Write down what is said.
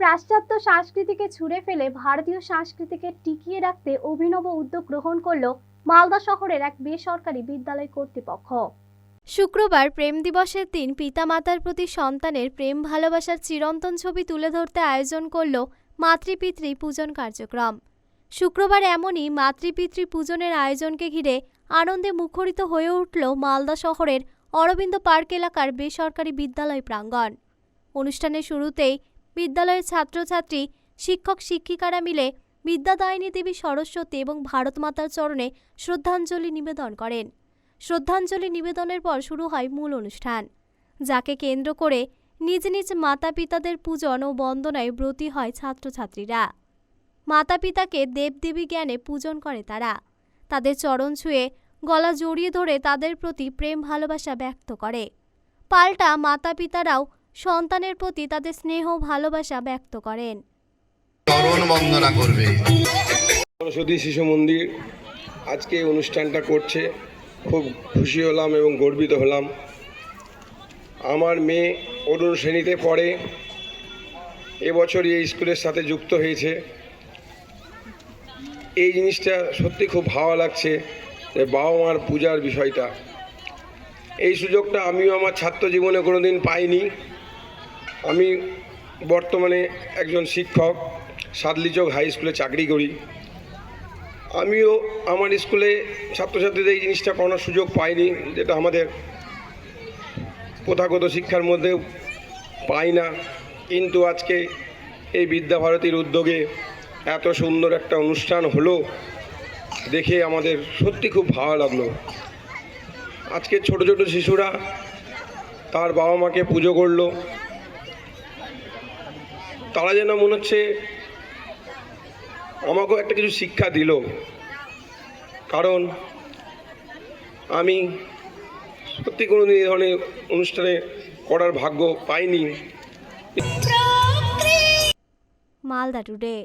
পাশ্চাত্য সংস্কৃতিকে ছুঁড়ে ফেলে ভারতীয় সংস্কৃতিকে টিকিয়ে রাখতে অভিনব উদ্যোগ গ্রহণ করল মালদা শহরের এক বেসরকারি বিদ্যালয় কর্তৃপক্ষ। শুক্রবার প্রেম দিবসের দিন পিতামাতার প্রতি সন্তানের প্রেম ভালোবাসার চিরন্তন ছবি তুলে ধরতে আয়োজন করল মাতৃপিতৃ পূজন কার্যক্রম। শুক্রবার এমনই মাতৃপিতৃ পূজনের আয়োজনকে ঘিরে আনন্দে মুখরিত হয়ে উঠল মালদা শহরের অরবিন্দ পার্ক এলাকার বেসরকারি বিদ্যালয় প্রাঙ্গণ। অনুষ্ঠানের শুরুতেই বিদ্যালয়ের ছাত্রছাত্রী, শিক্ষক, শিক্ষিকারা মিলে বিদ্যাদায়িনী দেবী সরস্বতী এবং ভারতমাতার চরণে শ্রদ্ধাঞ্জলি নিবেদন করেন। শ্রদ্ধাঞ্জলি নিবেদনের পর শুরু হয় মূল অনুষ্ঠান, যাকে কেন্দ্র করে নিজ নিজ মাতা পিতাদের পূজন ও বন্দনায় ব্রতী হয় ছাত্রছাত্রীরা। মাতা পিতাকে দেবদেবী জ্ঞানে পূজন করে তারা। তাদের চরণ ছুঁয়ে গলা জড়িয়ে ধরে তাদের প্রতি প্রেম ভালোবাসা ব্যক্ত করে। পাল্টা মাতা পিতারাও সন্তানের প্রতি তাদের স্নেহ ভালোবাসা ব্যক্ত করেন। চরণ বন্দনা করবে। সরস্বতী শিশু মন্দির আজকে অনুষ্ঠানটা করছে। খুব খুশি হলাম এবং গর্বিত হলাম। আমার মেয়ে অরুণ শ্রেণীতে পড়ে। এবছরই এই স্কুলের সাথে যুক্ত হয়েছে। এই জিনিসটা সত্যি খুব ভালো লাগছে যে বাবা মার পূজার বিষয়টা। এই সুযোগটা আমিও আমার ছাত্র জীবনে কোনো দিন পাইনি। আমি বর্তমানে একজন শিক্ষক সাদলিচক হাই স্কুলে চাকরি করি। আমিও আমার স্কুলে ছাত্রছাত্রীদের এই জিনিসটা করানোর সুযোগ পাইনি, যেটা আমাদের প্রথাগত শিক্ষার মধ্যে পাই না। কিন্তু আজকে এই বিদ্যাভারতীর উদ্যোগে এত সুন্দর একটা অনুষ্ঠান হলো, দেখে আমাদের সত্যি খুব ভালো লাগল। আজকে ছোট ছোট শিশুরা তার বাবা মাকে পুজো করল তারা যেন মনে হচ্ছে আমাকেও একটা কিছু শিক্ষা দিল। কারণ আমি সত্যি কোনো দিন এই ধরনের অনুষ্ঠানে করার ভাগ্য পাইনি। মালদা টুডে।